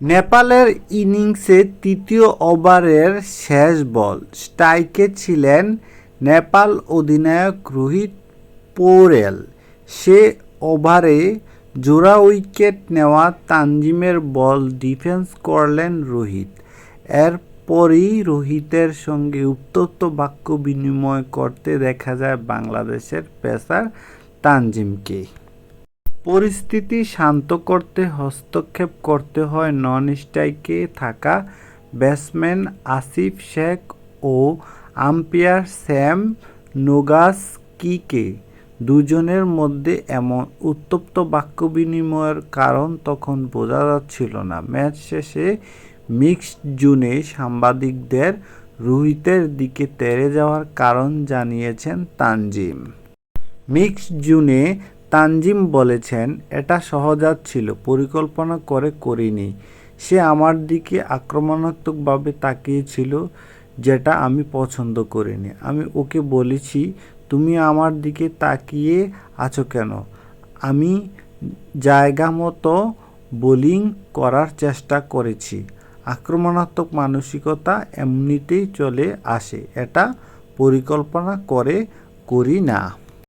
নেপালের ইনিংসে তৃতীয় ওভারের শেষ বল স্ট্রাইকে ছিলেন নেপাল অধিনায়ক রোহিত পৌড়েল সে ওভারে জোড়া উইকেট নেওয়া তানজিমের বল ডিফেন্স করলেন রোহিত। এরপরই রোহিতের সঙ্গে উত্তপ্ত বাক্য বিনিময় করতে দেখা যায় বাংলাদেশের পেসার তানজিমকে। পরিস্থিতি শান্ত করতে, হস্তক্ষেপ করতে হয় নন স্ট্রাইকে থাকা ব্যাটসম্যান আসিফ শেখ ও আম্পায়ার স্যাম নোগাসকিকে। দুজনের মধ্যে এমন উত্তপ্ত বাক্য বিনিময়ের কারণ তখন বোঝা যাচ্ছিল না। ম্যাচ শেষে মিক্সড জুনে সাংবাদিকদের রোহিতের দিকে তেড়ে যাওয়ার কারণ জানিয়েছেন তানজিম। মিক্সড জুনে তানজিম বলেছেন, এটা সহজাত ছিল, পরিকল্পনা করে করিনি। সে আমার দিকে আক্রমণাত্মকভাবে তাকিয়েছিল, যেটা আমি পছন্দ করিনি। আমি ওকে বলেছি, তুমি আমার দিকে তাকিয়ে আছো কেন? আমি জায়গা মতো বোলিং করার চেষ্টা করেছি। আক্রমণাত্মক মানসিকতা এমনিতেই চলে আসে। এটা পরিকল্পনা করে করি না।